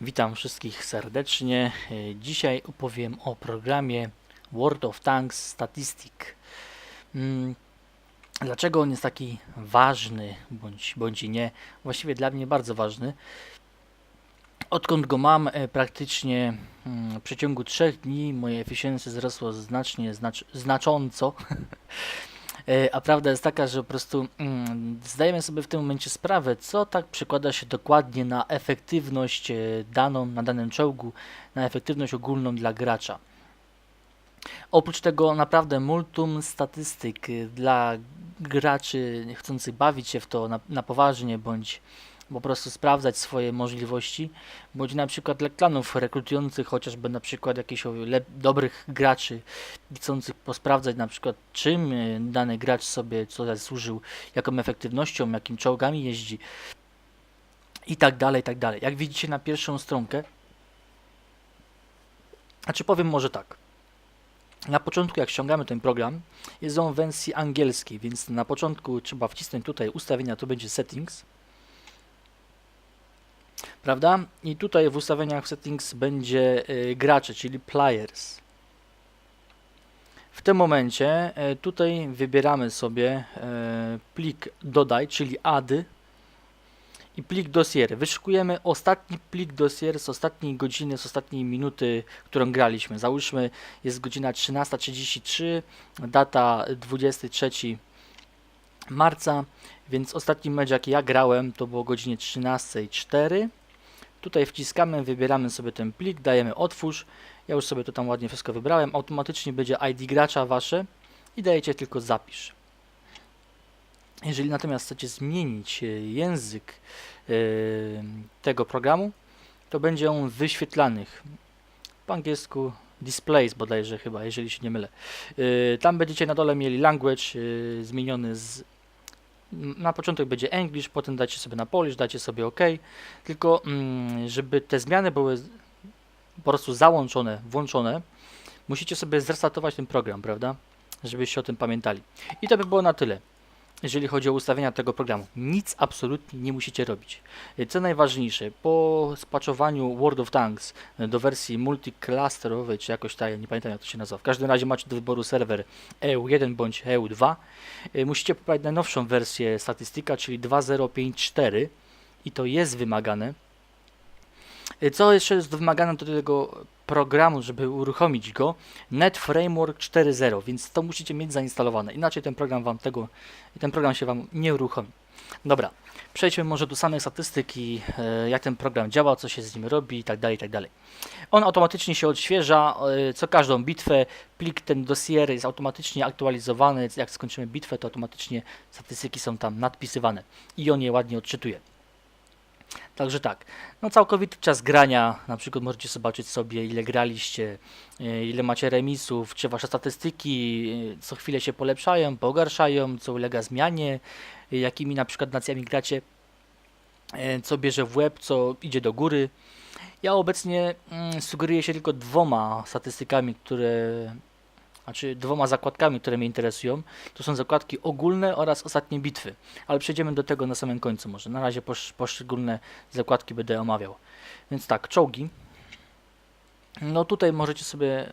Witam wszystkich serdecznie. E, Dzisiaj opowiem o programie World of Tanks Statistic. Mm, Dlaczego on jest taki ważny, bądź, bądź nie? Właściwie dla mnie bardzo ważny. Odkąd go mam, e, praktycznie mm, w przeciągu trzech dni moje efficiency wzrosło znacznie, znacz, znacząco. E, A prawda jest taka, że po prostu mm, zdajemy sobie w tym momencie sprawę, co tak przekłada się dokładnie na efektywność e, daną na danym czołgu, na efektywność ogólną dla gracza. Oprócz tego naprawdę multum statystyk e, dla graczy chcących bawić się w to na, na poważnie, bądź po prostu sprawdzać swoje możliwości, bądź na przykład dla klanów rekrutujących chociażby na przykład jakichś dobrych graczy, chcących posprawdzać na przykład czym e, dany gracz sobie co zasłużył, jaką efektywnością, jakim czołgami jeździ i tak dalej, i tak dalej. Jak widzicie na pierwszą stronkę, znaczy powiem może tak. Na początku jak ściągamy ten program, jest on w wersji angielskiej, więc na początku trzeba wcisnąć tutaj ustawienia, to będzie settings. Prawda? I tutaj w ustawieniach settings będzie y, gracze, czyli players. W tym momencie e, tutaj wybieramy sobie e, plik dodaj, czyli add i plik dossier. Wyszukujemy ostatni plik dossier z ostatniej godziny, z ostatniej minuty, którą graliśmy. Załóżmy jest godzina 13.33, data 23 marca, więc ostatni mecz jaki ja grałem to było godzinie 13.04. Tutaj wciskamy, wybieramy sobie ten plik, dajemy otwórz. Ja już sobie to tam ładnie wszystko wybrałem. Automatycznie będzie ID gracza wasze i dajecie tylko zapisz. Jeżeli natomiast chcecie zmienić e, język e, tego programu, to będzie on wyświetlany. Po angielsku displays bodajże chyba, jeżeli się nie mylę. E, Tam będziecie na dole mieli language zmieniony z na początek będzie English, potem dacie sobie na Polish, dacie sobie OK. Tylko mm, żeby te zmiany były po prostu załączone, włączone, musicie sobie zrestartować ten program, prawda? Żebyście o tym pamiętali. I to by było na tyle, jeżeli chodzi o ustawienia tego programu. Nic absolutnie nie musicie robić. Co najważniejsze, po spaczowaniu World of Tanks do wersji multiclusterowej, czy jakoś tak, nie pamiętam jak to się nazywa. W każdym razie macie do wyboru serwer EU1 bądź EU2. Y, Musicie pobrać najnowszą wersję statystyka, czyli 2054 i to jest wymagane. Y, Co jeszcze jest wymagane do tego programu, żeby uruchomić go? Net Framework 4.0, więc to musicie mieć zainstalowane. Inaczej ten program wam tego, ten program się wam nie uruchomi. Dobra, przejdźmy może do samej statystyki, e, jak ten program działa, co się z nim robi i tak dalej, i tak. On automatycznie się odświeża e, co każdą bitwę. Plik ten dossier jest automatycznie aktualizowany. Jak skończymy bitwę, to automatycznie statystyki są tam nadpisywane i on je ładnie odczytuje. Także tak, no całkowity czas grania, na przykład możecie zobaczyć sobie ile graliście, e, ile macie remisów, czy wasze statystyki e, co chwilę się polepszają, pogarszają, co ulega zmianie, e, jakimi na przykład nacjami gracie, co bierze w łeb, co idzie do góry. Ja obecnie mm, sugeruję się tylko dwoma statystykami, które, znaczy dwoma zakładkami, które mnie interesują. To są zakładki ogólne oraz ostatnie bitwy, ale przejdziemy do tego na samym końcu może. Na razie posz, poszczególne zakładki będę omawiał. Więc tak, czołgi. No tutaj możecie sobie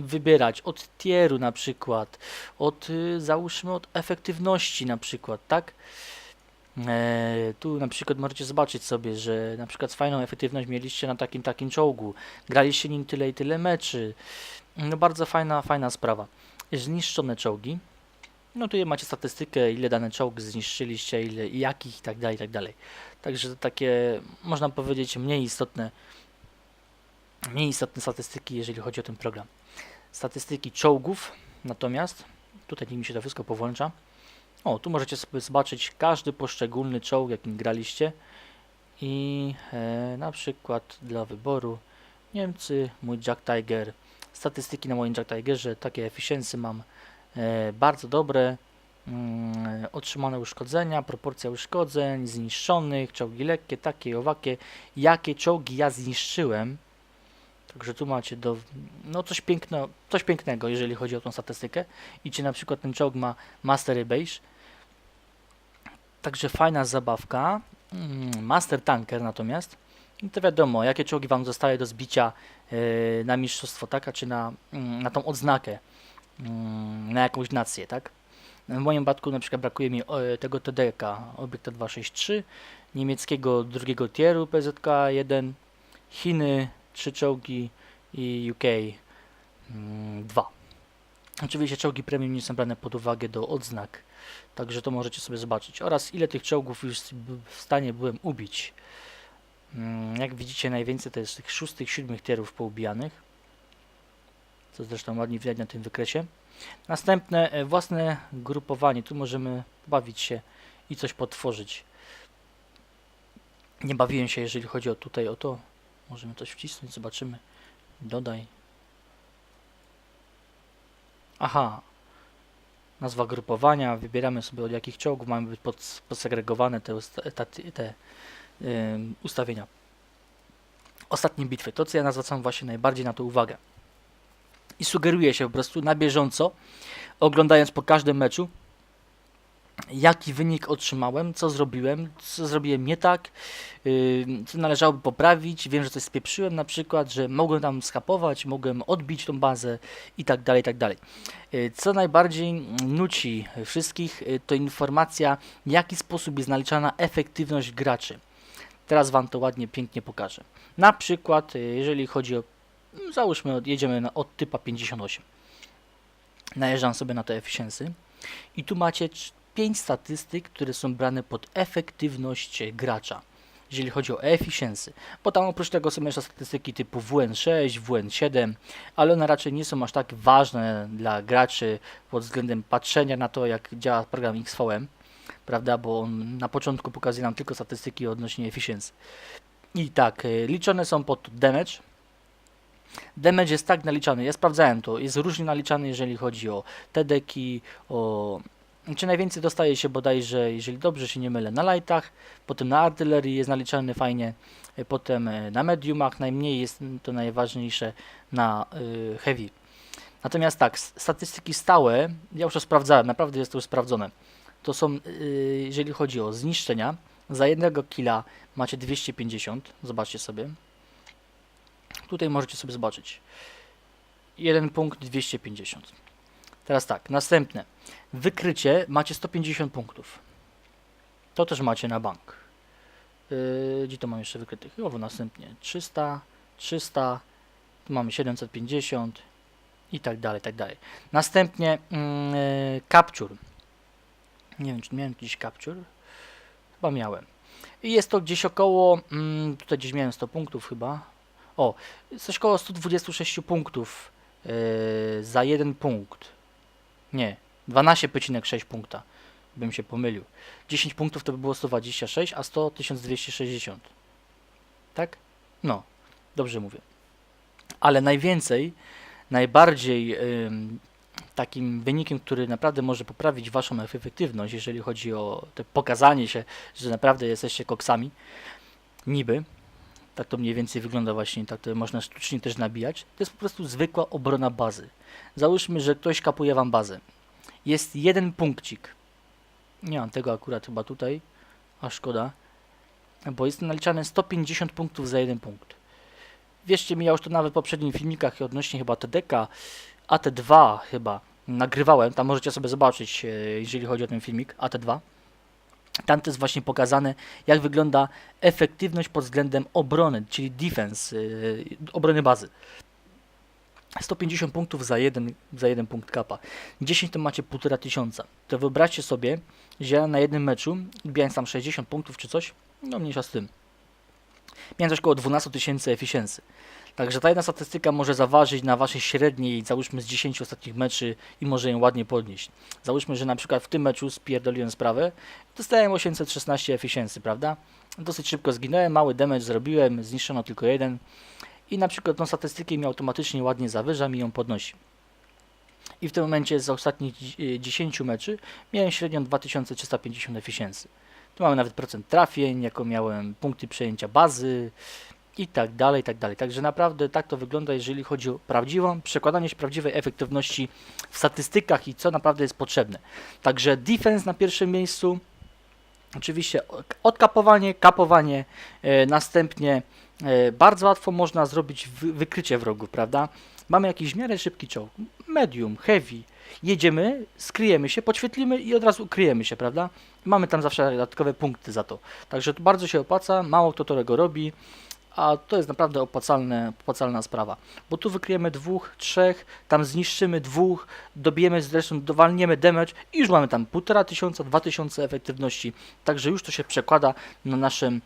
wybierać od tieru na przykład, od y, załóżmy od efektywności na przykład, tak? E, tu na przykład możecie zobaczyć sobie, że na przykład fajną efektywność mieliście na takim takim czołgu, graliście nim tyle i tyle meczy. No bardzo fajna, fajna sprawa. Zniszczone czołgi. No tu macie statystykę, ile dany czołg zniszczyliście, ile jakich i tak dalej, i tak dalej. Także to takie, można powiedzieć, mniej istotne, mniej istotne statystyki, jeżeli chodzi o ten program. Statystyki czołgów, natomiast, tutaj mi się to wszystko powłącza. O, tu możecie sobie zobaczyć każdy poszczególny czołg, jakim graliście. I e, na przykład dla wyboru Niemcy, mój Jack Tiger. Statystyki na moim Jack Tigerze, takie efficiency mam e, bardzo dobre. Mm, otrzymane uszkodzenia, proporcja uszkodzeń, zniszczonych, czołgi lekkie, takie owakie. Jakie czołgi ja zniszczyłem. Także tu macie do, no coś, piękno, coś pięknego, jeżeli chodzi o tą statystykę. I czy na przykład ten czołg ma Master Beige. Także fajna zabawka. Mm, Master Tanker natomiast I to wiadomo, jakie czołgi Wam zostaje do zbicia e, na mistrzostwo, tak? A czy na, mm, na tą odznakę, mm, na jakąś nację, tak? W moim przypadku na przykład brakuje mi e, tego TDK, obiekta 263, niemieckiego drugiego tieru PZK-1, Chiny 3 czołgi i UK 2. Oczywiście czołgi premium nie są brane pod uwagę do odznak, także to możecie sobie zobaczyć. Oraz ile tych czołgów już w stanie byłem ubić. Mm, Jak widzicie najwięcej to jest tych szóstych, siódmych tierów poubijanych. Co zresztą ładnie widać na tym wykresie. Następne e, własne grupowanie. Tu możemy bawić się i coś potworzyć. Nie bawiłem się, jeżeli chodzi o tutaj o to. Możemy coś wcisnąć, zobaczymy. Dodaj. Aha. Nazwa grupowania. Wybieramy sobie od jakich czołgów mamy być pod, podsegregowane te, te, te ustawienia. Ostatnie bitwy. To, co ja zwracam właśnie najbardziej na to uwagę. I sugeruję się po prostu na bieżąco, oglądając po każdym meczu, jaki wynik otrzymałem, co zrobiłem, co zrobiłem nie tak, yy, co należałoby poprawić. Wiem, że coś spieprzyłem na przykład, że mogłem tam skapować, mogłem odbić tą bazę i tak dalej, i tak dalej. Yy, Co najbardziej nuci wszystkich, yy, to informacja, w jaki sposób jest naliczana efektywność graczy. Teraz Wam to ładnie, pięknie pokażę. Na przykład, yy, jeżeli chodzi o, mm, załóżmy, jedziemy na, od typa 58. Najeżdżam sobie na te efficiency i tu macie 5 statystyk, które są brane pod efektywność gracza, jeżeli chodzi o efficiency. Bo tam oprócz tego są jeszcze statystyki typu WN6, WN7, ale one raczej nie są aż tak ważne dla graczy pod względem patrzenia na to, jak działa program XVM, prawda, bo na początku pokazuje nam tylko statystyki odnośnie efficiency. I tak, e, liczone są pod damage. Damage jest tak naliczany, ja sprawdzałem to, jest różnie naliczany, jeżeli chodzi o TDki, o czy najwięcej dostaje się bodajże, jeżeli dobrze się nie mylę, na lightach, potem na artylerii jest naliczany fajnie, e, potem e, na mediumach, najmniej jest to najważniejsze na heavy. Natomiast tak, statystyki stałe, ja już to sprawdzałem, naprawdę jest to już sprawdzone. To są, y, jeżeli chodzi o zniszczenia, za jednego killa macie 250, zobaczcie sobie. Tutaj możecie sobie zobaczyć. Jeden punkt 250. Teraz tak, następne. Wykrycie macie 150 punktów. To też macie na bank. Yy, gdzie to mam jeszcze wykrytych? Chyba następnie 300, 300, tu mamy 750 i tak dalej, tak dalej. Następnie yy, capture. Nie wiem, czy miałem gdzieś capture? Chyba miałem. I jest to gdzieś około, mm, tutaj gdzieś miałem 100 punktów chyba. O, coś około 126 punktów yy, za jeden punkt. Nie, 12,6 punkta. Bym się pomylił. 10 punktów to by było 126, a 100 1260. Tak? No, dobrze mówię. Ale najwięcej, najbardziej ym, takim wynikiem, który naprawdę może poprawić waszą efektywność, jeżeli chodzi o pokazanie się, że naprawdę jesteście koksami, niby, tak to mniej więcej wygląda właśnie, tak to można sztucznie też nabijać, to jest po prostu zwykła obrona bazy. Załóżmy, że ktoś kapuje wam bazę. Jest jeden punkcik. Nie mam tego akurat chyba tutaj, a szkoda, bo jest naliczane 150 punktów za jeden punkt. Wierzcie mi, ja już to nawet w poprzednich filmikach odnośnie chyba TDK, AT2 chyba nagrywałem, tam możecie sobie zobaczyć, e, jeżeli chodzi o ten filmik, AT2. Tam jest właśnie pokazane, jak wygląda efektywność pod względem obrony, czyli defense, yy, obrony bazy. 150 punktów za jeden, za jeden punkt kapa. 10 to macie 1,5 tysiąca. To wyobraźcie sobie, że ja na jednym meczu, wbijając tam 60 punktów czy coś, no mniejsza z tym, miałem coś około 12 tysięcy efficiency. Także ta jedna statystyka może zaważyć na waszej średniej, załóżmy z 10 ostatnich meczy i może ją ładnie podnieść. Załóżmy, że na przykład w tym meczu spierdoliłem sprawę, dostałem 816 efficiency, prawda? Dosyć szybko zginąłem, mały damage zrobiłem, zniszczono tylko jeden i na przykład tą statystykę mi automatycznie ładnie zawyża, mi ją podnosi. I w tym momencie z ostatnich dzi- y, 10 meczy miałem średnią 2350 efficiency. Tu mamy nawet procent trafień, jako miałem punkty przejęcia bazy i tak dalej, i tak dalej. Także naprawdę tak to wygląda, jeżeli chodzi o prawdziwą, przekładanie się prawdziwej efektywności w statystykach i co naprawdę jest potrzebne. Także defense na pierwszym miejscu, oczywiście odkapowanie, kapowanie, e, następnie e, bardzo łatwo można zrobić wy, wykrycie wrogów, prawda? Mamy jakiś w miarę szybki czołg, medium, heavy, jedziemy, skryjemy się, podświetlimy i od razu ukryjemy się, prawda? Mamy tam zawsze dodatkowe punkty za to. Także to bardzo się opłaca, mało kto tego robi, a to jest naprawdę opłacalne, opłacalna sprawa. Bo tu wykryjemy dwóch, trzech, tam zniszczymy dwóch, dobijemy zresztą, dowalniemy damage i już mamy tam półtora tysiąca, dwa tysiące efektywności. Także już to się przekłada na naszym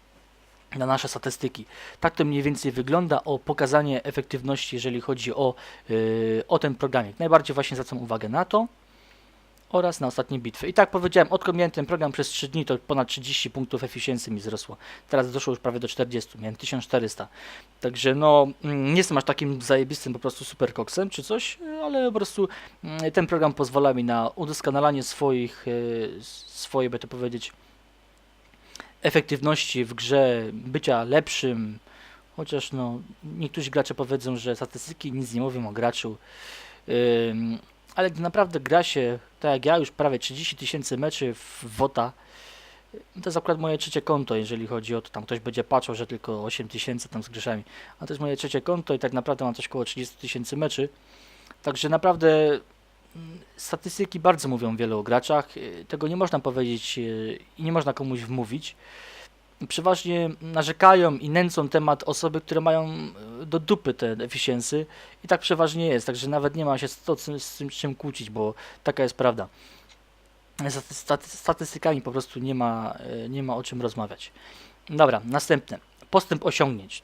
na nasze statystyki. Tak to mniej więcej wygląda o pokazanie efektywności, jeżeli chodzi o, yy, o ten programik. Najbardziej właśnie zwracam uwagę na to oraz na ostatnie bitwy. I tak powiedziałem, odkąd miałem ten program przez 3 dni, to ponad 30 punktów efficiency mi wzrosło. Teraz doszło już prawie do 40, miałem 1400. Także no, mm, nie jestem aż takim zajebistym po prostu super koksem czy coś, ale po prostu mm, ten program pozwala mi na udoskonalanie swoich, yy, swojej, by to powiedzieć, efektywności w grze, bycia lepszym, chociaż no, niektórzy gracze powiedzą, że statystyki nic nie mówią o graczu, ale naprawdę gra się, tak jak ja, już prawie 30 tysięcy meczy w WOTA, to jest akurat moje trzecie konto, jeżeli chodzi o to, tam ktoś będzie patrzył, że tylko 8 tysięcy tam z grzeszami, a to jest moje trzecie konto i tak naprawdę mam coś około 30 tysięcy meczy, także naprawdę mm, statystyki bardzo mówią wiele o graczach, y, tego nie można powiedzieć y, i nie można komuś wmówić. Przeważnie narzekają i nęcą temat osoby, które mają do dupy te efficiency i tak przeważnie jest, także nawet nie ma się z, to, z tym czym kłócić, bo taka jest prawda. Z staty- statystykami po prostu nie ma, y, nie ma o czym rozmawiać. Dobra, następne. Postęp osiągnięć.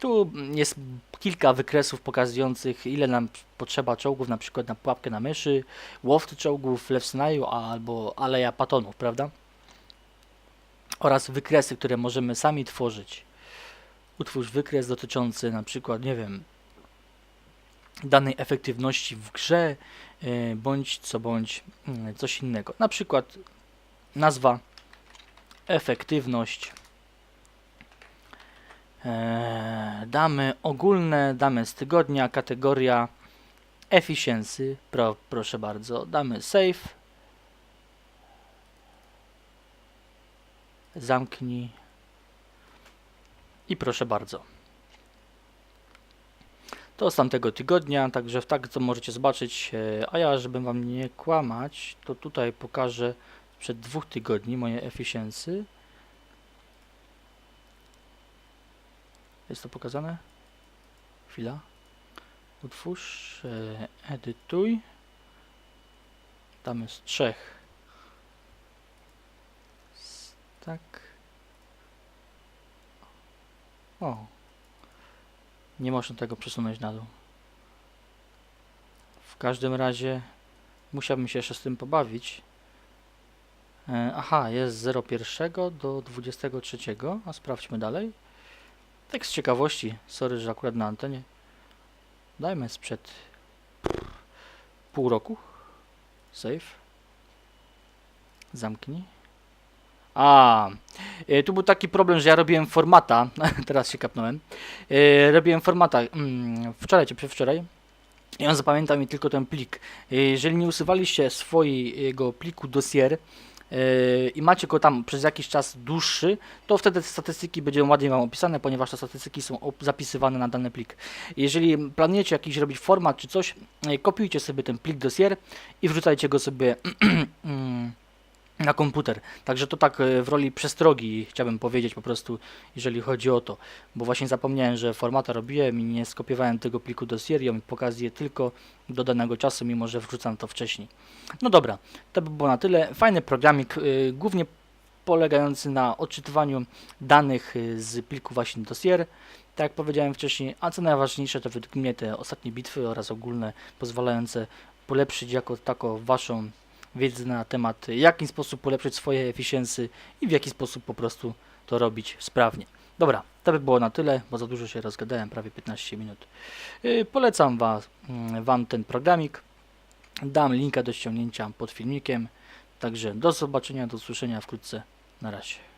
Tu jest kilka wykresów pokazujących, ile nam potrzeba czołgów, na przykład na pułapkę na myszy, łowcy czołgów, Lewsnaju albo Aleja Patonów, prawda? Oraz wykresy, które możemy sami tworzyć. Utwórz wykres dotyczący na przykład, nie wiem, danej efektywności w grze, yy, bądź co bądź yy, coś innego. Na przykład nazwa efektywność. Eee, damy ogólne, damy z tygodnia, kategoria efficiency, pro, proszę bardzo, damy save, zamknij i proszę bardzo. To z tamtego tygodnia, także w tak co możecie zobaczyć, e, a ja, żeby wam nie kłamać, to tutaj pokażę sprzed dwóch tygodni moje efficiency. Jest to pokazane? Chwila. Utwórz, e, edytuj. Damy z trzech. Tak. O. Nie można tego przesunąć na dół. W każdym razie musiałbym się jeszcze z tym pobawić. E, aha, jest z 01 do 23, a sprawdźmy dalej. Tak z ciekawości, sorry, że akurat na antenie. Dajmy sprzed pół roku. Save. Zamknij. A, e, tu był taki problem, że ja robiłem formata, teraz się kapnąłem. E, robiłem formata mm, wczoraj czy przedwczoraj. I on zapamiętał mi tylko ten plik. E, Jeżeli nie usuwaliście swojego pliku dossier, i macie go tam przez jakiś czas dłuższy, to wtedy te statystyki będą ładnie Wam opisane, ponieważ te statystyki są zapisywane na dany plik. Jeżeli planujecie jakiś robić format czy coś, kopiujcie sobie ten plik dossier i wrzucajcie go sobie mm, na komputer. Także to tak yy, w roli przestrogi chciałbym powiedzieć po prostu, jeżeli chodzi o to, bo właśnie zapomniałem, że formata robiłem i nie skopiowałem tego pliku dossier i on mi pokazuje tylko do danego czasu, mimo że wrzucam to wcześniej. No dobra, to by było na tyle. Fajny programik, y, głównie polegający na odczytywaniu danych y, z pliku właśnie dossier, tak jak powiedziałem wcześniej, a co najważniejsze to według mnie te ostatnie bitwy oraz ogólne pozwalające polepszyć jako tako waszą wiedzę na temat, w jaki sposób polepszyć swoje efficiency i w jaki sposób po prostu to robić sprawnie. Dobra, to by było na tyle, bo za dużo się rozgadałem, prawie 15 minut. Yy, polecam was, mm, Wam ten programik. Dam linka do ściągnięcia pod filmikiem. Także do zobaczenia, do usłyszenia wkrótce. Na razie.